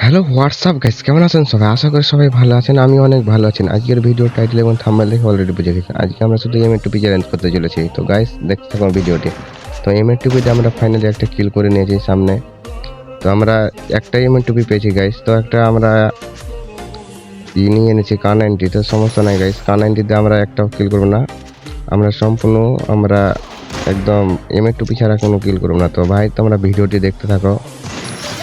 Hello WhatsApp guys কেমন আছেন সবাই? আশা করি সবাই ভালো আছেন আমি অনেক ভালো আছেন আজকের ভিডিও টাইটেল এবং থাম্বনেল দেখে অলরেডি বুঝে গেছেন। আজকে আমরা শুধু এম টুপি চ্যালেঞ্জ করতে চলেছি। তো গাইস দেখতে থাকুন ভিডিওটি তো এম টুপিতে আমরা ফাইনালি একটা কিল করে নিয়েছি সামনে। তো আমরা একটা এম টুপি পেয়েছি গাইস তো একটা আমরা ই নিয়ে এনেছি কা নাইনটি তো সমস্যা নাই গাইস কা নাইনটিতে আমরা একটাও কিল করব না। আমরা সম্পূর্ণ আমরা একদম এম টুপি ছাড়া কোনো কিল করব না। তো ভাই, তোমরা ভিডিওটি দেখতে থাকো।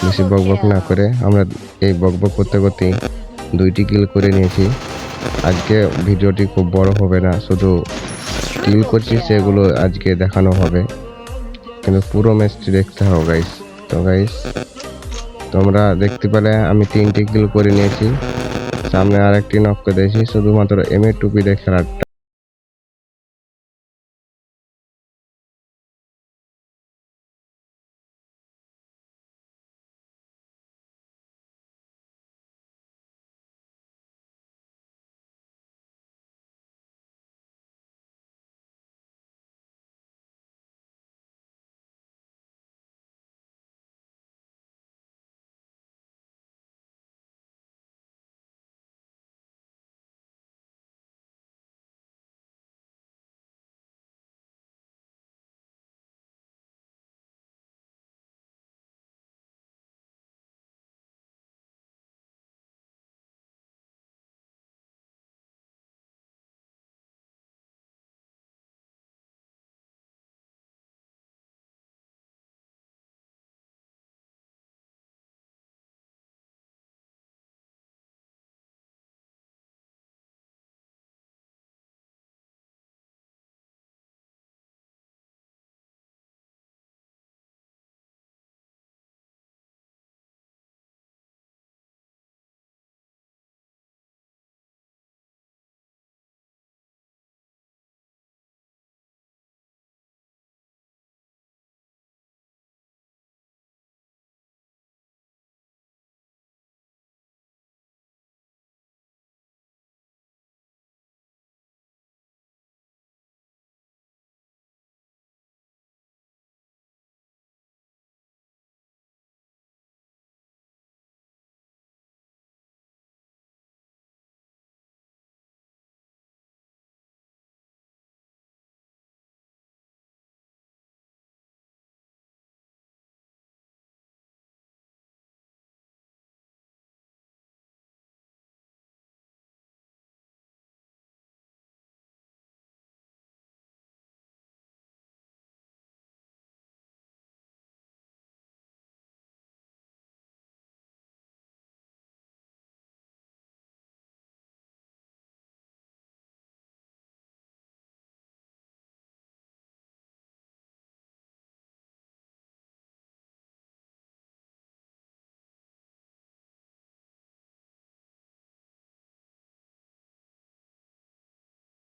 বেশি বক বক না করে। আমরা এই বক বক করতে করতে দুইটি কিল করে নিয়েছি। আজকে ভিডিওটি খুব বড় হবে না। শুধু কিল করছি, সেগুলো আজকে দেখানো হবে। কিন্তু পুরো ম্যাচটি দেখতে হবে গাইস তো গাইস তোমরা দেখতে পেলে, আমি তিনটি কিল করে নিয়েছি। সামনে আরেকটি নক করে দিয়েছি। শুধুমাত্র এম টুপি দিয়ে খেলার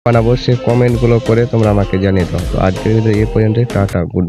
বানাবো সে কমেন্টগুলো করে তোমরা আমাকে জানিয়ে দাও। তো আজকের এ পর্যন্ত টাটা গুড